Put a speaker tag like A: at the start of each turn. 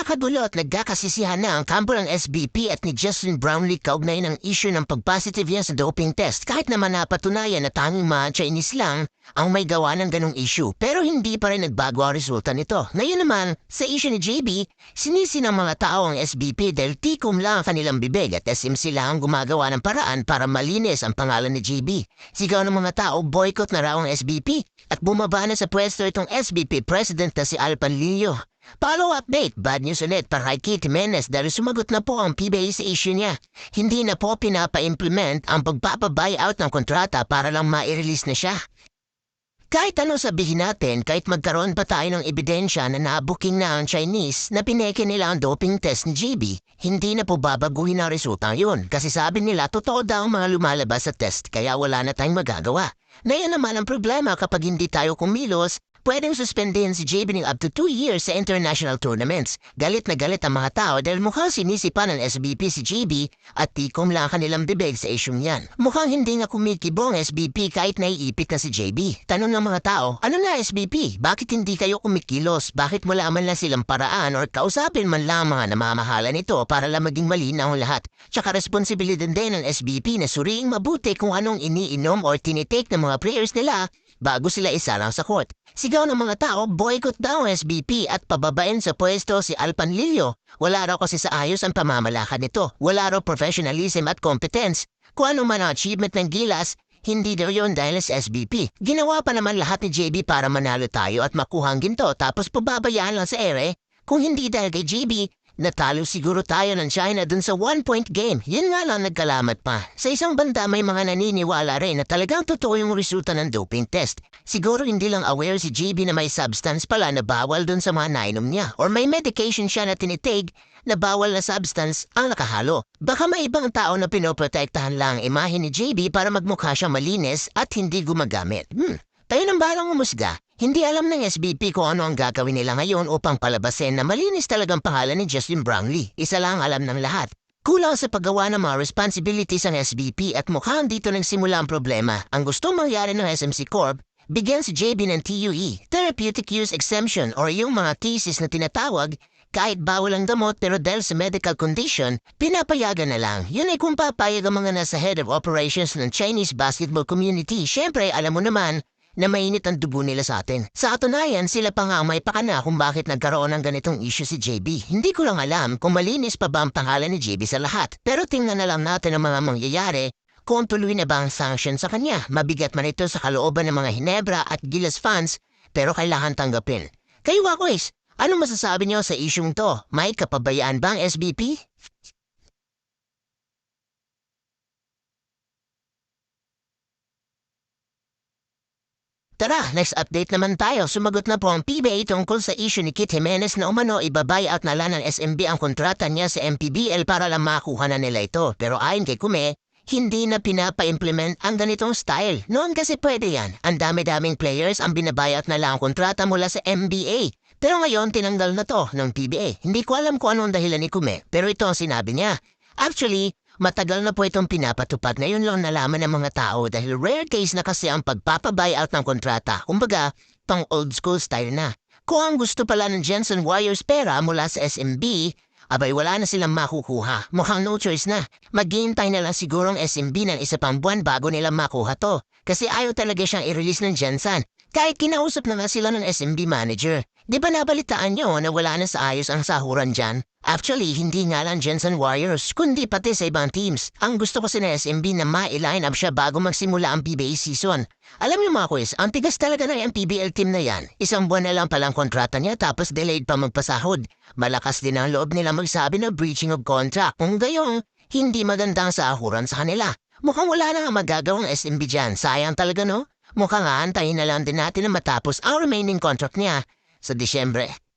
A: Nagkakagulo at nagkakasisihan na ang kampo ng SBP at ni Justin Brownlee kaugnay ng issue ng pag-positive yan sa doping test kahit naman napatunayan na tanging mga Chinese lang ang may gawa ng ganong issue pero hindi pa rin nagbago ang resulta nito. Ngayon naman, sa issue ni JB, sinisi ng mga tao ang SBP dahil tikom lang ang kanilang bibig at SMC lang ang gumagawa ng paraan para malinis ang pangalan ni JB. Sigaw ng mga tao, boycott na raw ang SBP at bumaba na sa pwesto itong SBP President na si Alpan Lillo. Follow update, bad news ulit para kay Kate Jimenez dahil sumagot na po ang PBA sa issue niya. Hindi na po pinapa-implement ang pagpapa-buyout ng kontrata para lang ma-release na siya. Kahit ano sabihin natin, kahit magkaroon pa tayo ng ebidensya na nabuking na ang Chinese na pineke nila ang doping test ni JB, hindi na po babaguhin ang resulta yun kasi sabi nila totoo daw ang mga lumalabas sa test kaya wala na tayong magagawa. Na yan naman ang problema kapag hindi tayo kumilos Pwedeng suspendihin si JB ng up to 2 years sa international tournaments. Galit na galit ang mga tao dahil mukhang sinisipan ng SBP si JB at tikom lang ang kanilang bibig sa isyong yan. Mukhang hindi nga kumikibo ang SBP kahit naiipit na si JB. Tanong ng mga tao, ano na SBP? Bakit hindi kayo kumikilos? Bakit wala man lang silang paraan or kausapin man lang mga namamahala nito para lang maging malinaw ang lahat? Tsaka responsibilidad din ng SBP na suriing mabuti kung anong iniinom or tinitake ng mga players nila bago sila isarang sa court. Sigaw ng mga tao, boycott daw SBP at pababain sa pwesto si Alpan Lillo. Wala raw kasi sa ayos ang pamamalakad nito. Wala raw professionalism at competence. Kung ano man ang achievement ng Gilas, hindi daw yun dahil sa SBP. Ginawa pa naman lahat ni JB para manalo tayo at makuha ang ginto tapos pababayaan lang sa ere. Kung hindi dahil kay JB, Natalo siguro tayo ng China dun sa one-point game. Yun nga lang nagkalamat pa. Sa isang banda may mga naniniwala rin na talagang totoo yung resulta ng doping test. Siguro hindi lang aware si JB na may substance pala na bawal dun sa mga nainom niya. Or may medication siya na tinitake na bawal na substance ang nakahalo. Baka may ibang tao na pinoprotektahan lang ang imahe ni JB para magmukha siya malinis at hindi gumagamit. Hmm, tayo nang balang umusga. Hindi alam ng SBP kung ano ang gagawin nila ngayon upang palabasin na malinis talagang pangalan ni Justin Brownlee. Isa lang alam ng lahat. Kulang sa paggawa ng mga responsibilities ang SBP at mukhang dito nagsimula ang problema. Ang gustong mangyari ng SMC Corp, bigyan si JB ng TUE, Therapeutic Use Exemption or yung mga thesis na tinatawag kahit bawal ang damot pero dahil sa medical condition, pinapayagan na lang. Yun ay kung papayag ang mga nasa head of operations ng Chinese basketball community. Siyempre, alam mo naman, na mainit ang dugo nila sa atin. Sa katunayan, sila pa nga may pakana kung bakit nagkaroon ng ganitong issue si JB. Hindi ko lang alam kung malinis pa ba ang pangalan ni JB sa lahat. Pero tingnan na lang natin ang mga mangyayari kung tuloy na ba ang sanction sa kanya. Mabigat man ito sa kalooban ng mga Hinebra at Gilas fans, pero kailangan tanggapin. Kayo Wakoys, anong masasabi niyo sa isyung to? May kapabayaan ba ang SBP? Tara, next update naman tayo. Sumagot na po ang PBA tungkol sa issue ni Kit Jimenez na umano ibabuyout na lang ng SMB ang kontrata niya sa MPBL para lang makuha na nila ito. Pero ayon kay Kume, hindi na pinapa-implement ang ganitong style. Noon kasi pwede yan. Ang dami-daming players ang binabuyout na lang ang kontrata mula sa MBA. Pero ngayon tinanggal na to ng PBA. Hindi ko alam kung anong dahilan ni Kume, pero ito ang sinabi niya. Actually, Matagal na po itong pinapatupad. Ngayon lang nalaman ng mga tao dahil rare case na kasi ang pagpapabuyout ng kontrata. Kumbaga, pang old school style na. Kung ang gusto pala ng Jensen Warriors pera mula sa SMB, abay wala na silang makukuha. Mukhang no choice na. Maghihintay na lang sigurong SMB ng isa pang buwan bago nila makuha to. Kasi ayaw talaga siyang i-release ng Jensen. Kahit kinausap na nga sila ng SMB manager. Di ba nabalitaan nyo na wala na sa ayos ang sahuran dyan? Actually, hindi nga lang Jensen Warriors, kundi pati sa ibang teams. Ang gusto kasi na SMB na ma-line up siya bago magsimula ang PBA season. Alam niyo mga quiz, ang tigas talaga ng MPBL team na yan. Isang buwan na lang palang kontrata niya tapos delayed pa magpasahod. Malakas din ang loob nila magsabi na breaching of contract. Kung gayong, hindi magandang sahuran sa kanila. Mukhang wala na nga magagawang SMB dyan. Sayang talaga no? Mukhang aantayin na lang din natin na matapos ang remaining contract niya sa Disyembre.